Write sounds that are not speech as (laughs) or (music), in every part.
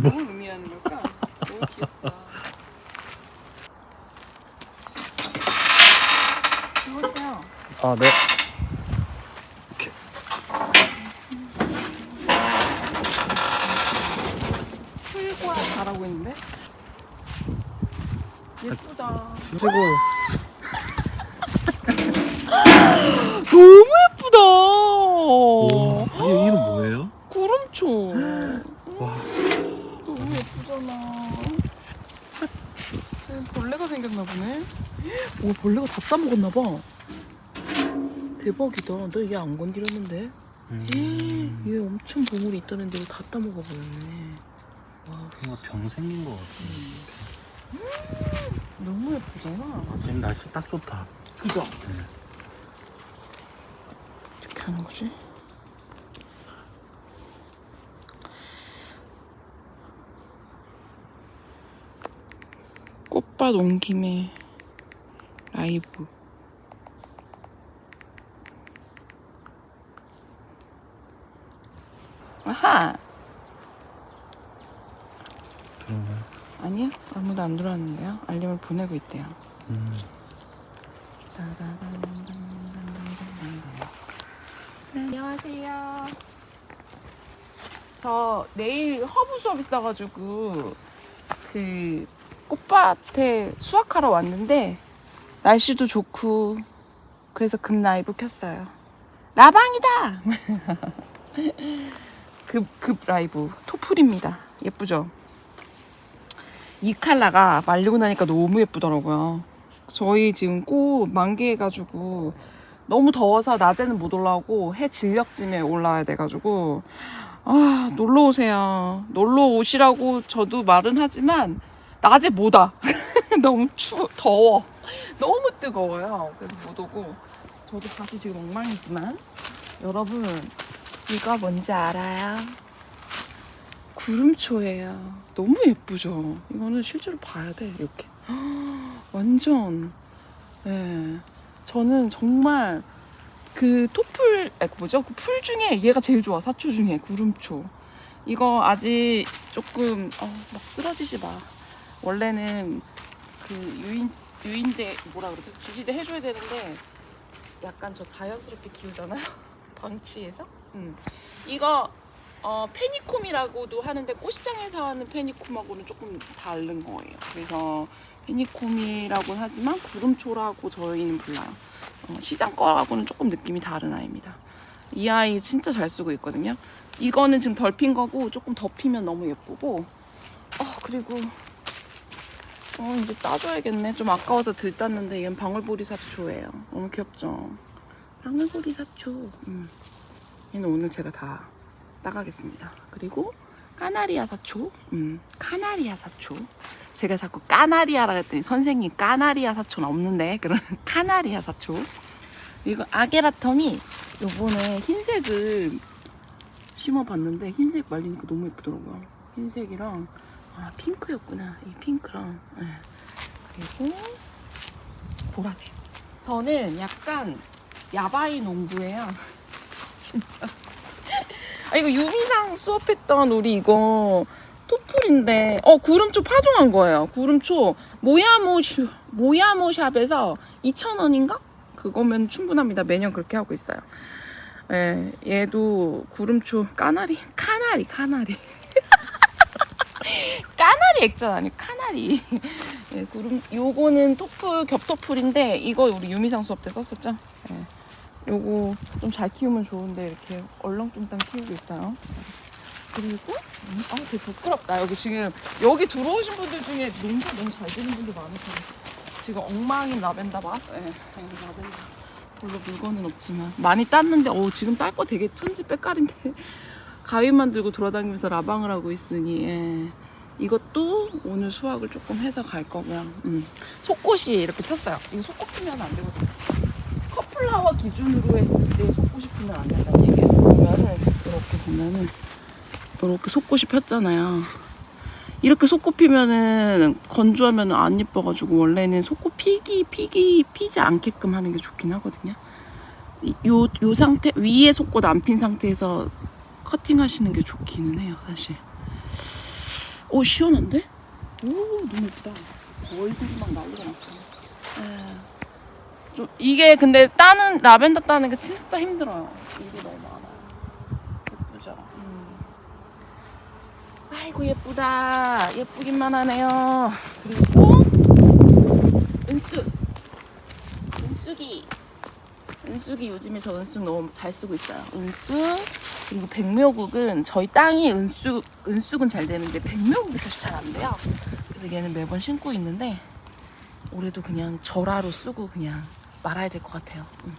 뭘 의미하는 걸까? 너무 귀엽다. 이거세요. 아, 네. 풀과 잘하고 있는데? 예쁘다. 지금 (laughs) 너무 예쁘다. 오, 이 이름 뭐예요? 구름초. 와, 너무 예쁘잖아. 어, 벌레가 생겼나 보네. 오, 벌레가 다 짜먹었나 봐. 대박이다. 너얘안 건드렸는데? 음, 얘 엄청 보물이 있다는데 이거 다 따먹어 버렸네. 와, 뭔가 병 생긴 것 같아. 너무 예쁘잖아. 아, 지금 날씨 딱 좋다. 그죠? 네. 어떻게 하는 거지? 꽃밭 온 김에 라이브. 아하! 들어오나요? 아니요, 아무도 안 들어왔는데요. 알림을 보내고 있대요. 음, 안녕하세요. 저 내일 허브 수업 있어가지고 그 꽃밭에 수학하러 왔는데 날씨도 좋고 그래서 금 라이브 켰어요. 라방이다. (laughs) 급, 급 라이브 토플입니다. 예쁘죠? 이 칼라가 말리고 나니까 너무 예쁘더라고요. 저희 지금 꽃 만개해가지고 너무 더워서 낮에는 못 올라오고 해 진력쯤에 올라와야 돼가지고 아 놀러 오세요. 놀러 오시라고 저도 말은 하지만 낮에 못 와. (laughs) 너무 추 더워. (laughs) 너무 뜨거워요. 그래서 못 오고 저도 다시 지금 엉망이지만 여러분 이거 뭔지 알아요? 구름초예요. 너무 예쁘죠? 이거는 실제로 봐야 돼, 이렇게. (gasps) 완전, 예. 저는 정말 그 토플, 아, 뭐죠? 그 풀 중에 얘가 제일 좋아, 사초 중에. 구름초. 이거 아직 조금, 어, 막 쓰러지지 마. 원래는 그 유인, 유인대, 뭐라 그러지? 지지대 해줘야 되는데 약간 저 자연스럽게 키우잖아요. (laughs) 방치해서. 음. 이거 어, 페니콤이라고도 하는데 꽃시장에서 하는 페니콤하고는 조금 다른 거예요. 그래서 페니콤이라고 하지만 구름초라고 저희는 불러요. 어, 시장 거하고는 조금 느낌이 다른 아이입니다. 이 아이 진짜 잘 쓰고 있거든요. 이거는 지금 덜 핀 거고 조금 더 피면 너무 예쁘고 어 그리고 어 이제 따줘야겠네. 좀 아까워서 들 땄는데 얘는 방울보리 사초예요. 너무 귀엽죠? 방울보리 사초. 음. 얘는 오늘 제가 다 따가겠습니다. 그리고 까나리아 사초. 음, 카나리아 사초. 제가 자꾸 까나리아라 했더니 선생님 까나리아 사초는 없는데 그런 카나리아 사초. 이거 아게라텀이 요번에 흰색을 심어봤는데 흰색 말리니까 너무 예쁘더라고요. 흰색이랑 아 핑크였구나. 이 핑크랑 예. 그리고 보라색. 저는 약간 야바이 농부예요. (laughs) 진짜. 아 이거 유미상 수업했던 우리 이거 토플인데 어 구름초 파종한 거예요. 구름초 모야모 슈 모야모 샵에서 2,000원인가? 그거면 충분합니다. 매년 그렇게 하고 있어요. 예, 얘도 구름초 까나리 (laughs) 카나리 카나리 까나리 액자 아니 카나리 (laughs) 예, 구름 요거는 토플 겹토플인데 이거 우리 유미상 수업 때 썼었죠. 예. 요거 좀 잘 키우면 좋은데 이렇게 얼렁뚱땅 키우고 있어요. 그리고 음, 아 되게 부끄럽다. 여기 지금 여기 들어오신 분들 중에 농사 너무 잘 되는 분들 많으세요. 지금 엉망인 라벤더 봐. 예, 네, 라벤더. 별로 물건은 없지만 많이 땄는데 어 지금 딸 거 되게 천지 빽깔인데 (laughs) 가위 만 들고 돌아다니면서 라방을 하고 있으니 예. 이것도 오늘 수확을 조금 해서 갈 거고요. 음. 속꽃이 이렇게 폈어요. 이거 속꽃 피면 안 되거든요. 컵플라워 기준으로 했을 때 속꽃이 피면 안 된다는 얘기예요. 보면은 이렇게 보면은 이렇게 속꽃이 폈잖아요. 이렇게 속꽃 피면은 건조하면 안 예뻐가지고 원래는 속꽃 피기 피기 피지 않게끔 하는 게 좋긴 하거든요. 이- 요, 요 상태 위에 속꽃 안 핀 상태에서 커팅하시는 게 좋기는 해요, 사실. 오 시원한데? 오 너무 예쁘다. 거울들이 막 난리가 났어. 예. 좀 이게 근데 따는 라벤더 따는 게 진짜 힘들어요. 일이 너무 많아요. 예쁘죠? 음. 아이고 예쁘다. 예쁘기만 하네요. 그리고 은숙. 은숙이. 은숙이 요즘에 저 은숙 너무 잘 쓰고 있어요. 은숙 그리고 백묘국은 저희 땅이 은숙 은숙은 잘 되는데 백묘국이 사실 잘 안 돼요. 그래서 얘는 매번 신고 있는데 올해도 그냥 절하로 쓰고 그냥 말아야 될 것 같아요. 음.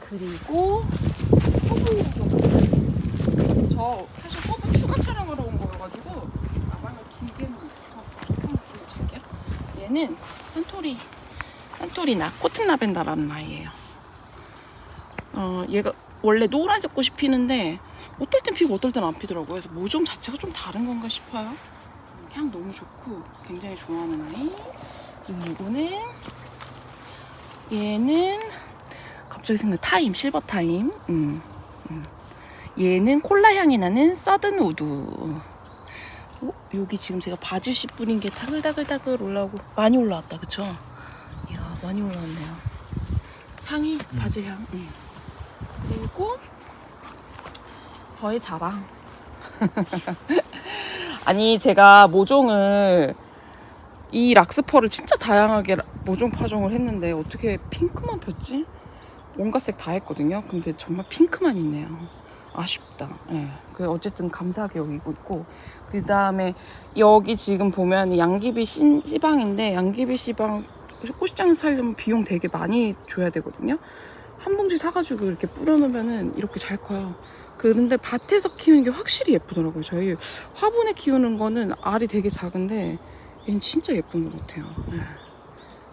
그리고 허브 좀- 저 사실 허브 추가 촬영하러 온 거여가지고 나방을 길게는. 얘는 산토리 산토리나 코튼 라벤더라는 아이예요. 어 얘가 원래 노란색 꽃이 피는데 어떨 땐 피고 어떨 땐 안 피더라고요. 그래서 모종 자체가 좀 다른 건가 싶어요. 향 너무 좋고 굉장히 좋아하는 아이. 그리고 이거는 얘는 갑자기 생각 타임 실버 타임. 음, 음. 얘는 콜라 향이 나는 서든 우드. 어? 여기 지금 제가 바지씨 뿌린 게 다글다글다글 올라오고 많이 올라왔다, 그쵸? 이야 많이 올라왔네요. 향이 바질 향. 음. 그리고 저의 자랑. (laughs) 아니 제가 모종을 이 락스퍼를 진짜 다양하게 라- 모종 파종을 했는데 어떻게 핑크만 폈지? 온갖 색 다 했거든요. 근데 정말 핑크만 있네요. 아쉽다. 예. 그 어쨌든 감사하게 여기고 있고 그 다음에 여기 지금 보면 양귀비 신, 시방인데 양귀비 시방 꽃시장에서 살려면 비용 되게 많이 줘야 되거든요. 한 봉지 사가지고 이렇게 뿌려놓으면은 이렇게 잘 커요. 그런데 밭에서 키우는 게 확실히 예쁘더라고요. 저희 화분에 키우는 거는 알이 되게 작은데 얘는 진짜 예쁜 것 같아요. 예.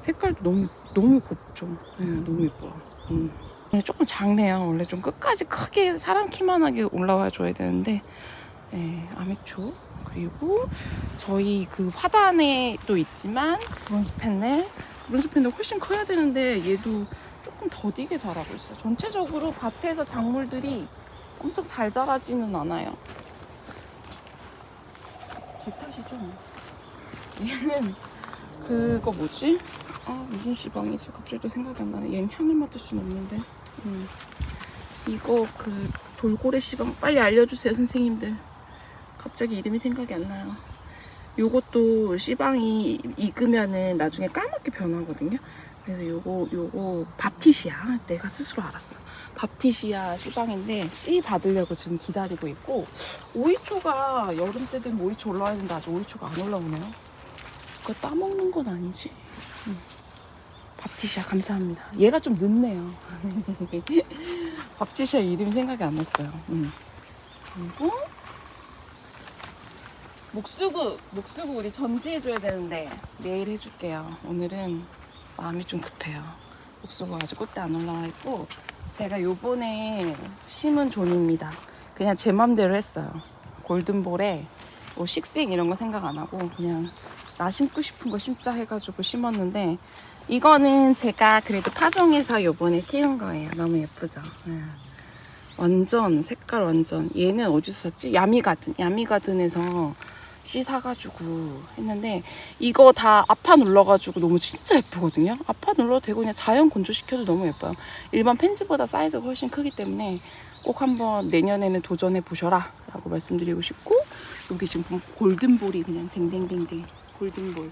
색깔도 너무 너무 곱죠. 예, 너무 예뻐요. 음. 조금 작네요. 원래 좀 끝까지 크게 사람 키만하게 올라와 줘야 되는데 예, 아메초 그리고 저희 그 화단에 또 있지만 브론즈 펜넬 브론즈 펜넬 훨씬 커야 되는데 얘도 조금 더디게 자라고 있어요. 전체적으로 밭에서 작물들이 엄청 잘 자라지는 않아요. 제 탓이죠. 얘는 그거 뭐지? 아 무슨 시방이지? 갑자기 또 생각이 안 나네. 얘는 향을 맡을 순 없는데. 음. 이거 그 돌고래 시방 빨리 알려주세요 선생님들. 갑자기 이름이 생각이 안 나요. 요것도 씨방이 익으면은 나중에 까맣게 변하거든요. 그래서 요거 요거 밥티시야. 내가 스스로 알았어. 밥티시아 씨방인데 씨 받으려고 지금 기다리고 있고 오이초가 여름 때 되면 오이초 올라와야 되는데 아직 오이초가 안 올라오네요. 그거 따먹는 건 아니지? 응. 밥티시아 감사합니다. 얘가 좀 늦네요. (laughs) 밥티시아 이름이 생각이 안 났어요. 응. 그리고 목수국 목수국 우리 전지해줘야 되는데 내일 해줄게요. 오늘은 마음이 좀 급해요. 목수국 아직 꽃대 안 올라와 있고 제가 요번에 심은 존입니다. 그냥 제 맘대로 했어요. 골든볼에 뭐 식생 이런 거 생각 안 하고 그냥 나 심고 싶은 거 심자 해가지고 심었는데 이거는 제가 그래도 파종해서 요번에 키운 거예요. 너무 예쁘죠? 예. 완전 색깔 완전 얘는 어디서 샀지? 야미가든 야미가든에서 씨 사가지고 했는데 이거 다 아파 눌러가지고 너무 진짜 예쁘거든요. 아파 눌러도 되고 그냥 자연 건조시켜도 너무 예뻐요. 일반 펜지보다 사이즈가 훨씬 크기 때문에 꼭 한번 내년에는 도전해 보셔라 라고 말씀드리고 싶고 여기 지금 골든볼이 그냥 댕댕댕댕 골든볼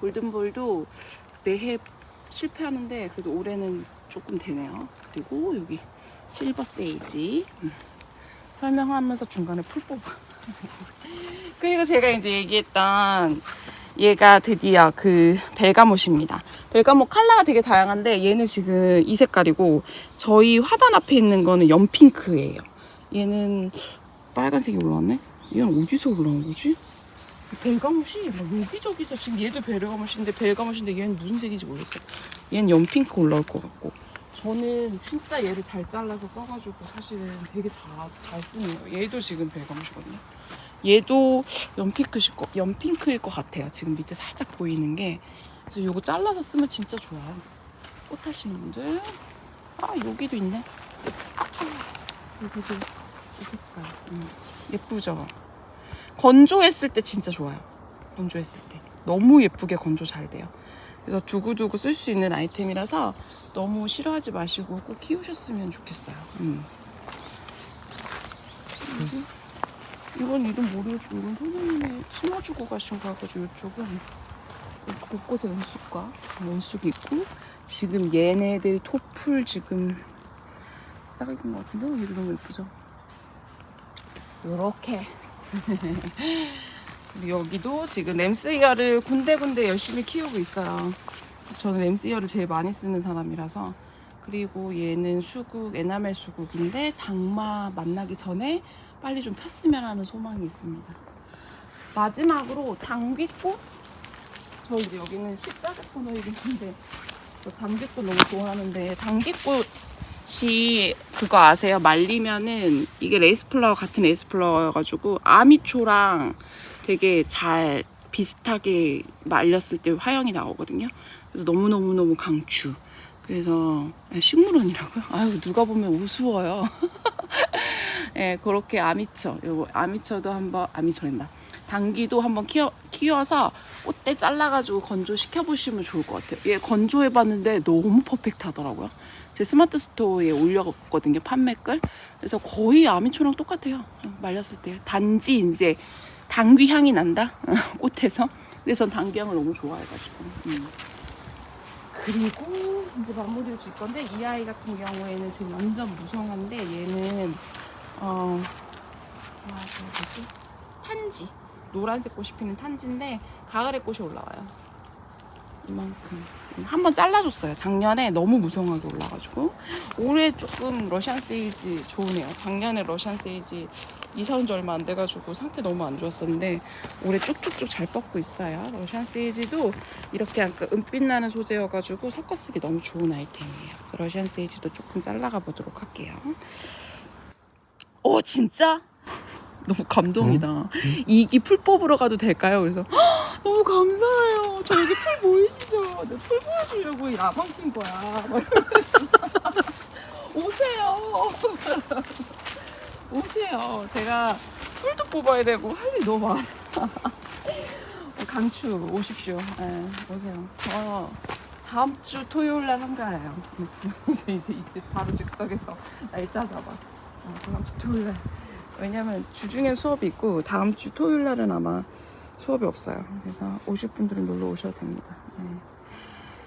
골든볼도 매해 실패하는데 그래도 올해는 조금 되네요. 그리고 여기 실버 세이지 음. 설명하면서 중간에 풀 뽑아. (laughs) 그리고 제가 이제 얘기했던 얘가 드디어 그 벨가못입니다. 벨가못 컬러가 되게 다양한데 얘는 지금 이 색깔이고 저희 화단 앞에 있는 거는 연핑크예요. 얘는 빨간색이 올라왔네? 얘는 어디서 올라온 거지? 벨가못이 막 여기저기서 지금 얘도 벨가못인데 벨가못인데 얘는 무슨 색인지 모르겠어요. 얘는 연핑크 올라올 것 같고 저는 진짜 얘를 잘 잘라서 써가지고 사실은 되게 잘, 잘 쓰네요. 얘도 지금 벨가못이거든요. 얘도 연핑크일 것, 연핑크일 것 같아요. 지금 밑에 살짝 보이는 게. 그래서 요거 잘라서 쓰면 진짜 좋아요. 꽃 하시는 분들. 아, 여기도 있네. 여기도 이 색깔. 음, 예쁘죠? 건조했을 때 진짜 좋아요. 건조했을 때 너무 예쁘게 건조 잘 돼요. 그래서 두고두고 쓸 수 있는 아이템이라서 너무 싫어하지 마시고 꼭 키우셨으면 좋겠어요. 음. 그리고 이건 이름 모르겠고 이건 선생님이 심어주고 가신 거여가지고 이쪽은 곳곳에 은쑥과 은쑥이 있고 지금 얘네들 토플 지금 싹익은 것 같은데 어, 얘도 너무 예쁘죠? 요렇게 (laughs) 여기도 지금 램스이어를 군데군데 열심히 키우고 있어요. 저는 램스이어를 제일 많이 쓰는 사람이라서. 그리고 얘는 수국 에나멜 수국인데 장마 만나기 전에 빨리 좀 폈으면 하는 소망이 있습니다. 마지막으로 당귀꽃. 저 이제 여기는 식자재 코너이긴 한데 저 당귀꽃 너무 좋아하는데 당귀꽃이 그거 아세요? 말리면은 이게 레이스플라워 같은 레이스플라워여가지고 아미초랑 되게 잘 비슷하게 말렸을 때 화형이 나오거든요. 그래서 너무 너무 너무 강추. 그래서 아, 식물원이라고요? 아유 누가 보면 우스워요. (laughs) 예, 그렇게 아미처, 요거 아미처도 한번 아미처랜다. 당기도 한번 키워, 키워서 꽃대 잘라가지고 건조시켜 보시면 좋을 것 같아요. 얘 건조해봤는데 너무 퍼펙트하더라고요. 제 스마트 스토어에 올려봤거든요, 판매글. 그래서 거의 아미초랑 똑같아요. 말렸을 때. 단지 이제 당귀 향이 난다, (laughs) 꽃에서. 근데 전 당귀 향을 너무 좋아해가지고. 음. 그리고 이제 마무리를 질 건데 이 아이 같은 경우에는 지금 완전 무성한데 얘는 어, 아, 저 뭐지? 탄지. 노란색 꽃이 피는 탄지인데 가을에 꽃이 올라와요. 이만큼. 한번 잘라줬어요. 작년에 너무 무성하게 올라가지고 올해 조금 러시안 세이지 좋으네요. 작년에 러시안 세이지 이사 온 지 얼마 안 돼가지고 상태 너무 안 좋았었는데 올해 쭉쭉쭉 잘 뻗고 있어요. 러시안 세이지도 이렇게 약간 은빛 나는 소재여가지고 섞어 쓰기 너무 좋은 아이템이에요. 그래서 러시안 세이지도 조금 잘라가 보도록 할게요. 오 진짜? 너무 감동이다. 이기 풀 뽑으러 가도 될까요? 그래서 "헉, 너무 감사해요. 저 여기 풀 보이시죠? 네, 풀 보여주려고 이 라방 낀 거야. 막 (laughs) 이러면서 오세요. (laughs) 오세요. 제가 풀도 뽑아야 되고 할 일이 너무 많아. (laughs) 강추 오십시오. 네, 오세요. 저 다음 주 토요일 날 한가해요. 이제 이제 바로 즉석에서 날짜 잡아. 어, 다음 주 토요일 날. 왜냐면 주중에 수업이 있고 다음 주 토요일 날은 아마 수업이 없어요. 그래서 오실 분들은 놀러 오셔도 됩니다. 네.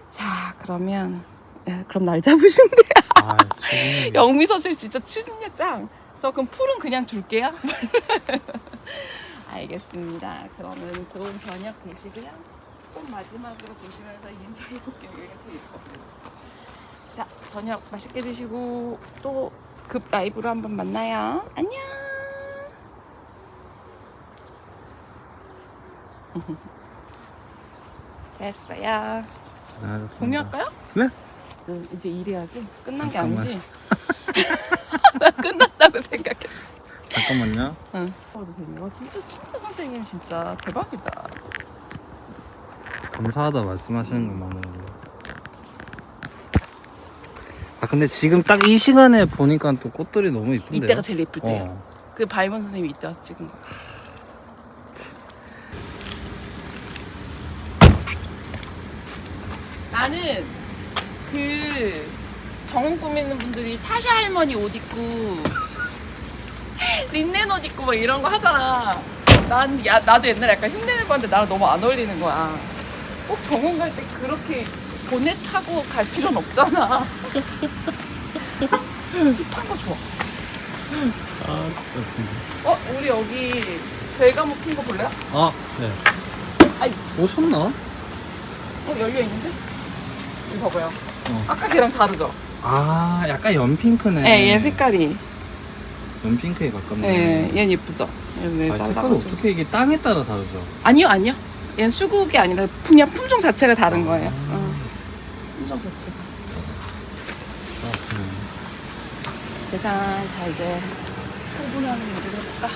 자 그러면 예, 그럼 날 잡으신대. 아, (laughs) 영미 선생 진짜 추진력 짱. 저 그럼 풀은 그냥 둘게요. (laughs) 알겠습니다. 그러면 좋은 저녁 되시고요. 꼭 마지막으로 보시면서 인사해볼게요. 자, 저녁 맛있게 드시고 또 급 라이브로 한번 만나요. 안녕. 됐어요. 고생하셨습니다. 공유할까요? 네. 응, 이제 일해야지. 끝난 게 잠깐만. 아니지. (laughs) 나 끝났다고 생각했어. 잠깐만요. 응. 어, 선생님, 와, 진짜 진짜 선생님 진짜 대박이다. 감사하다 말씀하시는 것만으로도. 아 근데 지금 딱 이 시간에 보니까 또 꽃들이 너무 이쁜데요. 이때가 제일 예쁠 때예요. 어. 그 바이먼 선생님이 이때 와서 찍은 거야. 나는 그 정원 꾸미는 분들이 타샤 할머니 옷 입고 (laughs) 린넨 옷 입고 막 이런 거 하잖아. 난 야, 나도 옛날에 약간 흉내내 봤는데 나랑 너무 안 어울리는 거야. 꼭 정원 갈 때 그렇게 보넷 타고 갈 필요는 없잖아. (laughs) 힙한 거 좋아. 아 진짜 웃긴데. 어, 우리 여기 벨가모 핀거 볼래요? 아 네. 아이. 오셨나? 어, 열려 있는데? 이거 봐봐요. 어. 아까 걔랑 다르죠? 아 약간 연핑크네. 네, 얘 색깔이. 연핑크에 가깝네. 네, 얘는 예쁘죠? 얘는 아, 색깔 잘라가지고. 어떻게 이게 땅에 따라 다르죠? 아니요, 아니요. 얘는 수국이 아니라 그냥 품종 자체가 다른 거예요. 아. 어, 품종 자체가. 아, 그래. 짜잔, 자 이제 출근하는 일을 해볼까?